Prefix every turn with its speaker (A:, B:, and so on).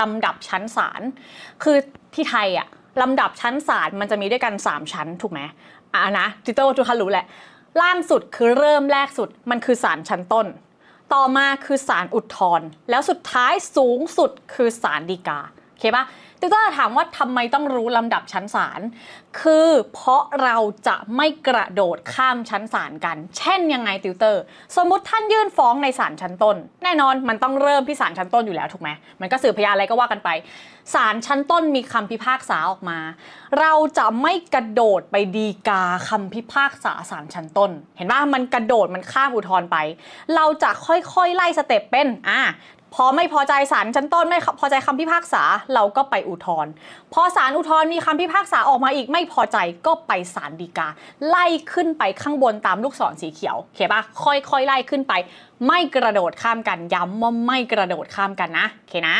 A: ลำดับชั้นศาล คือที่ไทยอะลำดับชั้นศาลมันจะมีด้วยกัน 3 ชั้นถูกไหมอะนะจิโต้ทุกท่านรู้แหละ ล่างสุดคือเริ่มแรกสุดมันคือศาลชั้นต้น ต่อมาคือศาลอุทธรณ์แล้วสุดท้ายสูงสุดคือศาลฎีกา โอเคปะติวเตอร์ถามว่าทำไมต้องรู้ลำดับชั้นศาล คือเพราะเราจะไม่กระโดดข้ามชั้นศาลกัน เช่นยังไงติวเตอร์ สมมติท่านยื่นฟ้องในศาลชั้นต้น แน่นอนมันต้องเริ่มที่ศาลชั้นต้นอยู่แล้วถูกไหม มันก็สืบพยานอะไรก็ว่ากันไป ศาลชั้นต้นมีคำพิพากษาออกมา เราจะไม่กระโดดไปดีกาคำพิพากษาศาลชั้นต้น เห็นว่ามันกระโดดมันข้ามอุทธรณ์ไป เราจะค่อยๆไล่สเต็ปเป็น อะ พอไม่พอใจศาลชั้นต้นไม่พอใจคำพิพากษาเราก็ไปอุทธรณ์พอศาลอุทธรณ์มีคำพิพากษาออกมาอีกไม่พอใจก็ไปศาลฎีกา ไล่ขึ้นไปข้างบนตามลูกศรสีเขียวเข้าปะค่อยๆไล่ขึ้นไป ไม่กระโดดข้ามกันย้ำว่าไม่กระโดดข้ามกันนะโอเคนะ